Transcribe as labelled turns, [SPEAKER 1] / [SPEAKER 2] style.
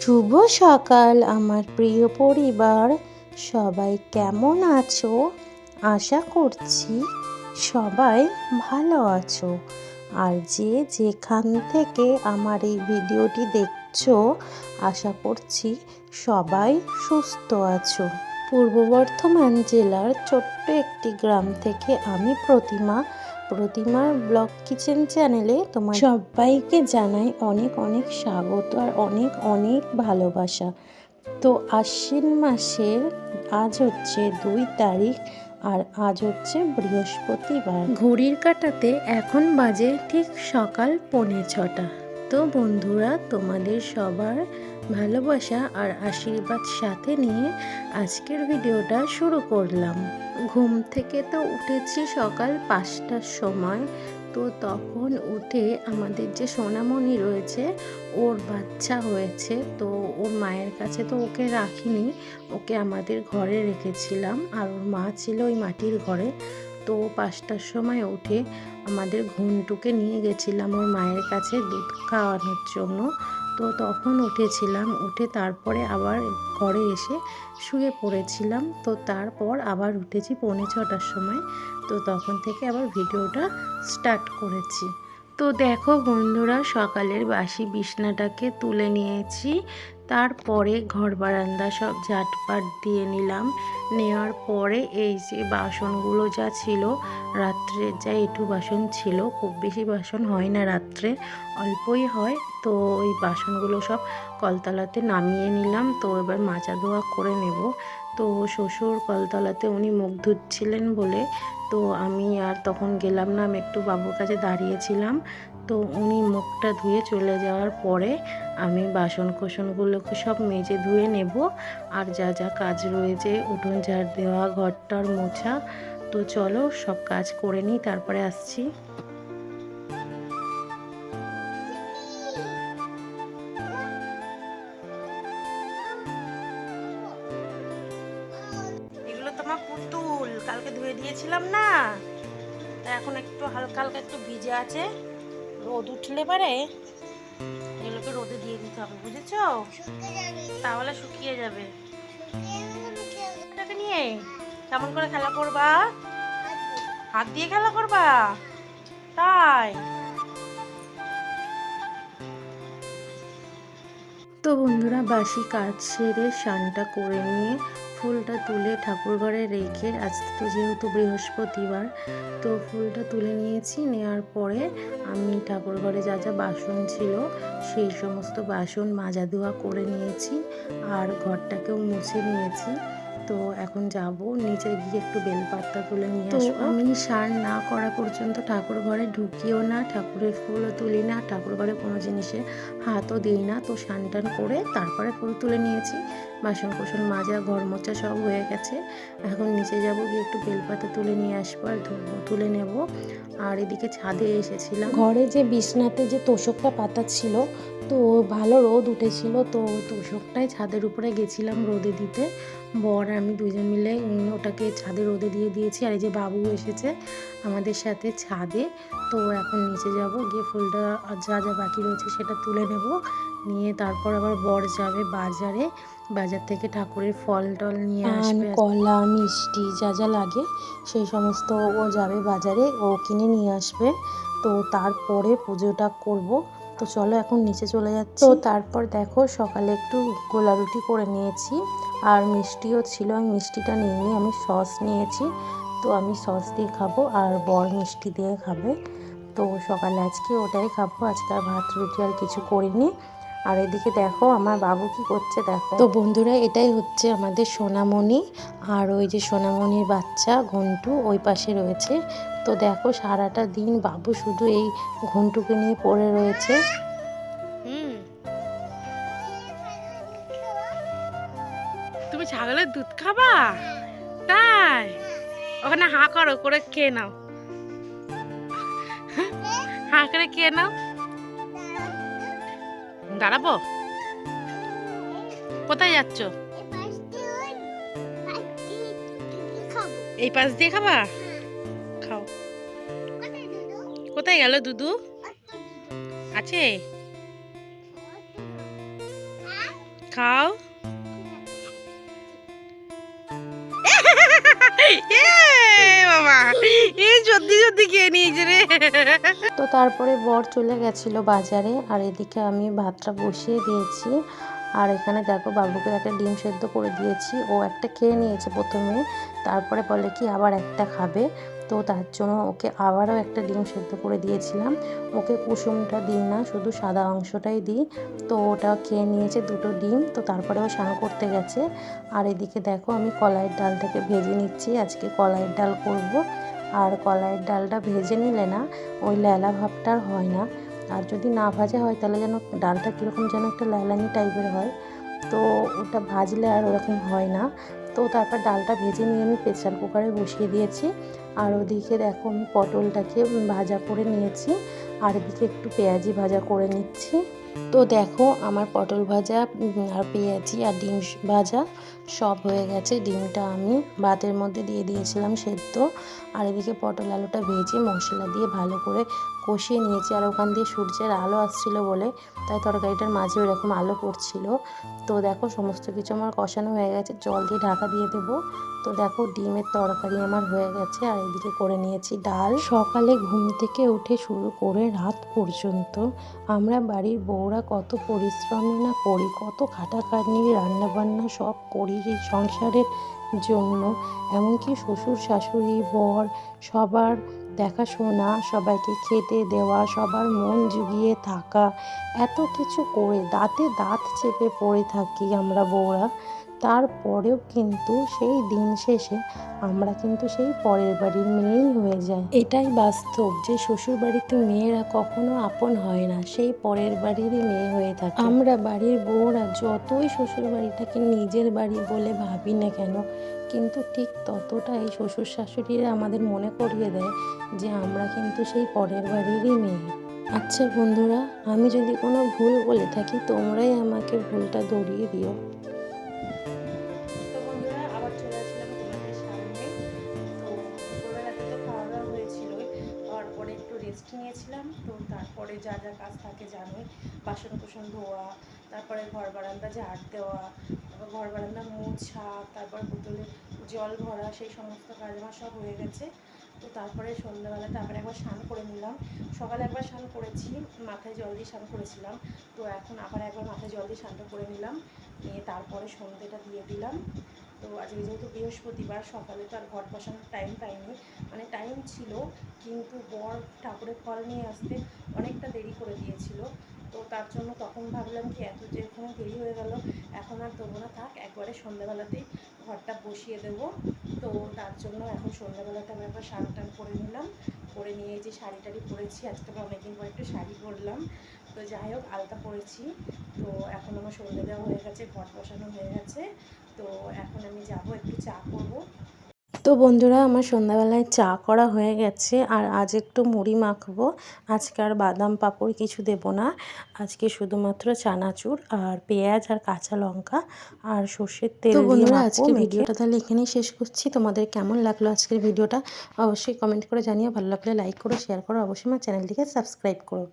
[SPEAKER 1] শুভ সকাল, আমার প্রিয় পরিবার। সবাই কেমন আছো? আশা করছি সবাই ভালো আছো। আর যে যেখান থেকে আমার এই ভিডিওটি দেখছ, আশা করছি সবাই সুস্থ আছো। পূর্ব বর্ধমান জেলার ছোট্ট একটি গ্রাম থেকে আমি প্রতিমা প্রতিমার ব্লগ কিচেন চ্যানেলে তোমার সবাইকে জানাই অনেক অনেক স্বাগত আর অনেক অনেক ভালোবাসা। তো আশ্বিন মাসের আজ হচ্ছে দুই তারিখ আর আজ হচ্ছে বৃহস্পতিবার। ঘড়ির কাটাতে এখন বাজে ঠিক সকাল পৌনে ছটা। তো বন্ধুরা, তোমাদের সবার ভালোবাসা আর আশীর্বাদ সাথে নিয়ে আজকের ভিডিওটা শুরু করলাম। ঘুম থেকে তো উঠেছি সকাল পাঁচটার সময়। তো তখন উঠে আমাদের যে সোনামণি রয়েছে, ওর বাচ্চা হয়েছে। তো ওর মায়ের কাছে তো ওকে রাখিনি, ওকে আমাদের ঘরে রেখেছিলাম। আর ওর মা ছিল ওই মাটির ঘরে। তো পাঁচটার সময় উঠে আমাদের ঘুনটুকে নিয়ে গেছিলাম ওর মায়ের কাছে দুধ খাওয়ানোর জন্য। তো তখন উঠেছিলাম, উঠে তারপরে আবার ঘরে এসে শুয়ে পড়েছিলাম। তো তারপর আবার উঠেছি পৌনে ছটার সময়। তো তখন থেকে আবার ভিডিওটা স্টার্ট করেছি। তো দেখো বন্ধুরা, সকালের বাসি বিছনাটাকে তুলে নিয়েছি। তারপরে ঘর বারান্দা সব ঝাটপাট দিয়ে নিলাম। নেওয়ার পরে এই যে বাসনগুলো যা ছিল রাত্রে যা একটু বাসন ছিল, খুব বেশি বাসন হয় না রাত্রে, অল্পই হয়। তো ওই বাসনগুলো সব কলতলাতে নামিয়ে নিলাম। তো এবার মাজা ধোয়া করে নেব। তো শ্বশুর কলতলাতে উনি মুখ ধুচ্ছিলেন বলে তো আমি আর তখন গেলাম না, আমি একটু বাবুর কাছে দাঁড়িয়েছিলাম। তো উনি মুখটা ধুয়ে চলে যাওয়ার পরে আমি বাসন কোসনগুলোকে সব মেজে ধুয়ে নেব। আর যা যা কাজ রয়েছে, উঠোন ঝাড় দেওয়া, ঘরটার মোছা, তো চলো সব কাজ করে নিই, তারপরে আসছি। দিয়েছিলাম না। তা এখন একটু হালকা হালকা একটু ভিজে আছে। রোদ উঠলে পারে এগুলোকে রোদে দিয়ে দিতে হবে, বুঝেছ? তাহলে শুকিয়ে যাবে। নিয়ে কেমন করে খেলা করবা? হাত দিয়ে খেলা করবা? তাই। তো বন্ধুরা, বাসি কাজ সেরে স্নানটা করে নিয়ে ফুলটা তুলে ঠাকুর ঘরে রেখে, আজ তো যেহেতু বৃহস্পতিবার, তো ফুলটা তুলে নিয়েছি। নেওয়ার পরে আমি ঠাকুর ঘরে যা যা বাসন ছিল, সেই সমস্ত বাসন মাজা ধোয়া করে নিয়েছি। আর ঘরটাকেও মুছে নিয়েছি। তো এখন যাব নিচে গিয়ে একটু বেলপাতা তুলে নিয়ে তো আমি সার না করা পর্যন্ত ঠাকুর ঘরে ঢুকিও না ঠাকুরের ফুলও তুলি না ঠাকুর ঘরে কোনো জিনিসে হাতও দিই না। তো সান টান করে তারপরে ফুল তুলে নিয়েছি। বাসন কোসন মাজা ঘর মোচা সব হয়ে গেছে। এখন নিচে যাব গিয়ে একটু বেলপাতা তুলে নিয়ে আসব আর তুলে নেব। আর এদিকে ছাদে এসেছিলাম। ঘরে যে বিছনাতে যে তোষকটা পাতা ছিল তো ভালো রোদ উঠেছিল তো তোষকটাই ছাদের উপরে গেছিলাম রোদে দিতে। বর আমি দুজন মিলে ওটাকে ছাদে রোদে দিয়ে দিয়েছি। আর এই যে বাবু এসেছে আমাদের সাথে ছাদে তো এখন নিচে যাব গিয়ে ফুলটা যা যা বাকি রয়েছে সেটা তুলে নেব। নিয়ে তারপর আবার বর যাবে বাজারে বাজার থেকে ঠাকুরের ফল টল নিয়ে আসবে। কলা মিষ্টি যা যা লাগে সেই সমস্ত ও যাবে বাজারে ও কিনে নিয়ে আসবে। তো তারপরে পুজোটা করব। তো চলো এখন নিচে চলে যাচ্ছি। তো তারপর দেখো সকালে একটু গোলা রুটি করে নিয়েছি। আর মিষ্টিও ছিল, আমি মিষ্টিটা নিইনি আমি সস নিয়েছি। তো আমি সস দিয়ে খাব আর বর মিষ্টি দিয়ে খাবে। তো সকালে আজকে ওটাই খাব, আজকে আর ভাত, রুটি আর কিছু করিনি। আর এদিকে দেখো আমার বাবু কি করছে, দেখো। তো বন্ধুরা, এটাই হচ্ছে আমাদের সোনামণি আর ওই যে সোনামণির বাচ্চা ঘন্টু ওই পাশে রয়েছে। তো দেখো সারাটা দিন বাবু শুধু এই ঘন্টুকে নিয়ে পড়ে রয়েছে।
[SPEAKER 2] তাই? ওখানে হাঁ করো, করে খেয়ে নাও। হাঁ করে খেয়ে নাও। দাঁড়াবো? কোথায় যাচ্ছ? এই পাশ দিয়ে খাবা? খাও। কোথায় গেল দুদু? আছে? খাও। এই খেয়ে নিয়েছে রে।
[SPEAKER 1] তো তারপরে বর চলে গেছিল বাজারে, আর এদিকে আমি ভাতটা বসিয়ে দিয়েছি। আর এখানে দেখো বাবুকে একটা ডিম সেদ্ধ করে দিয়েছি। ও একটা খেয়ে নিয়েছে প্রথমে, তারপরে বলে কি আবার একটা খাবে। তো তার জন্য ওকে আবারও একটা ডিম সেদ্ধ করে দিয়েছিলাম। ওকে কুসুমটা দিই না, শুধু সাদা অংশটাই দিই। তো ওটা খেয়ে নিয়েছে দুটো ডিম, তো তারপরে ও স্নান করতে গেছে। আর এদিকে দেখো আমি কলাইয়ের ডালটাকে ভেজে নিচ্ছি, আজকে কলাইয়ের ডাল করব। আর কলাইয়ের ডালটা ভেজে নিলে না ওই লেলা ভাবটা আর হয় না। আর যদি না ভাজা হয় তাহলে যেন ডালটা কীরকম যেন একটা লেলানি টাইপের হয়। তো ওটা ভাজলে আর ওরকম হয় না। তো তারপর ডালটা ভেজে নিয়ে আমি প্রেসার কুকারে বসিয়ে দিয়েছি। আর ওদিকে দেখো আমি পটলটাকে ভাজা করে নিয়েছি। আর এদিকে একটু পেঁয়াজি ভাজা করে নিচ্ছি। তো দেখো আমার পটল ভাজা আর পেঁয়াজি আর ডিম ভাজা সব হয়ে গেছে। ডিমটা আমি ভাতের মধ্যে দিয়ে দিয়েছিলাম সেদ্ধ। আর এদিকে পটল আলুটা ভেজে মশলা দিয়ে ভালো করে কষিয়ে নিয়েছি। আর ওখান দিয়ে সূর্যের আলো আসছিল বলে তাই তরকারিটার মাঝে এরকম আলো পড়ছিল। তো দেখো সমস্ত কিছু আমার কষানো হয়ে গেছে। জল দিয়ে ঢাকা দিয়ে দেবো। তো দেখো ডিমের তরকারি আমার হয়ে গেছে। আর এদিকে করে নিয়েছি ডাল। সকালে ঘুম থেকে উঠে শুরু করে রাত পর্যন্ত আমরা বাড়ির বউরা কত পরিশ্রমই না করি, কত খাটাখাটনি রান্নাবান্না সব করি এই সংসারের জন্য। এমনকি শ্বশুর, শাশুড়ি, বর, সবার দেখাশোনা, সবাইকে খেতে দেওয়া, সবার মন জুগিয়ে থাকা, এত কিছু করে দাঁতে দাঁত চেপে পড়ে থাকি আমরা বউরা। তারপরেও কিন্তু সেই দিন শেষে আমরা কিন্তু সেই পরের বাড়ির মেয়েই হয়ে যায় এটাই বাস্তব যে শ্বশুর বাড়িতে মেয়েরা কখনো আপন হয় না, সেই পরের বাড়িরই মেয়ে হয়ে থাকে। আমরা বাড়ির বউরা যতই শ্বশুর বাড়িটাকে নিজের বাড়ি বলে ভাবি না কেন, কিন্তু ঠিক ততটাই শ্বশুর শাশুড়িরা আমাদের মনে করিয়ে দেয় যে আমরা কিন্তু সেই পরের বাড়িরই মেয়ে। আচ্ছা বন্ধুরা, আমি যদি কোনো ভুল বলে থাকি তোমরাই আমাকে ভুলটা ধরিয়ে দিও।
[SPEAKER 2] তারপরে যা যা কাজ থাকে জানোই। বাসন কুসন ধোয়া, তারপরে ঘর বারান্দা ঝাড় দেওয়া, তারপর ঘর বারান্দা মোছা, তারপর বোতলে জল ভরা, সেই সমস্ত কাজ আমার সব হয়ে গেছে। তো তারপরে সন্ধ্যাবেলা তারপরে একবার স্নান করে নিলাম। সকালে একবার স্নান করেছি, মাথায় জল দিয়ে স্নান করেছিলাম। তো এখন আবার একবার মাথায় জল দিয়ে স্নানটা করে নিলাম। নিয়ে তারপরে সন্ধ্যেটা দিয়ে দিলাম। তো আজকে যেহেতু বৃহস্পতিবার, সকালে তো আর ঘর বসানোর টাইম পাইনি। মানে টাইম ছিল, কিন্তু বর ঠাকুরের ফল নিয়ে আসতে অনেকটা দেরি করে দিয়েছিল। তো তার জন্য তখন ভাবলাম কি, এত যে এখানে দেরি হয়ে গেল, এখন আর দেবো না, থাক, একবারে সন্ধ্যাবেলাতেই ঘরটা বসিয়ে দেবো। তো তার জন্য এখন সন্ধ্যাবেলাতে আমি একবার স্নান টান করে নিলাম। করে নিয়ে যে শাড়ি টাড়ি পরেছি, আজকে আমি অনেকদিন পর একটু শাড়ি পরলাম। তো যাই হোক আলতা পরেছি। তো এখন আমার সন্ধ্যে দেওয়া হয়ে গেছে ঘর বসানো হয়ে গেছে। তো এখন আমি যাব একটু চা করব।
[SPEAKER 1] তো বন্ধুরা আমার সন্ধ্যাবেলায় চা করা হয়ে গেছে আর আজ একটু মুড়ি মাখবো। আজকে আর বাদাম পাঁপড় কিছু দেব না। আজকে শুধুমাত্র চানাচুর আর পেঁয়াজ আর কাঁচা লঙ্কা আর সর্ষের তেল
[SPEAKER 2] তো বন্ধুরা, আজকে
[SPEAKER 1] ভিডিওটা তাহলে এখানেই শেষ করছি। তোমাদের কেমন লাগল আজকের ভিডিওটা? অবশ্যই কমেন্ট করে জানিয়ে ভালো লাগলে লাইক করো শেয়ার করো। অবশ্যই আমার চ্যানেলটিকে সাবস্ক্রাইব করো।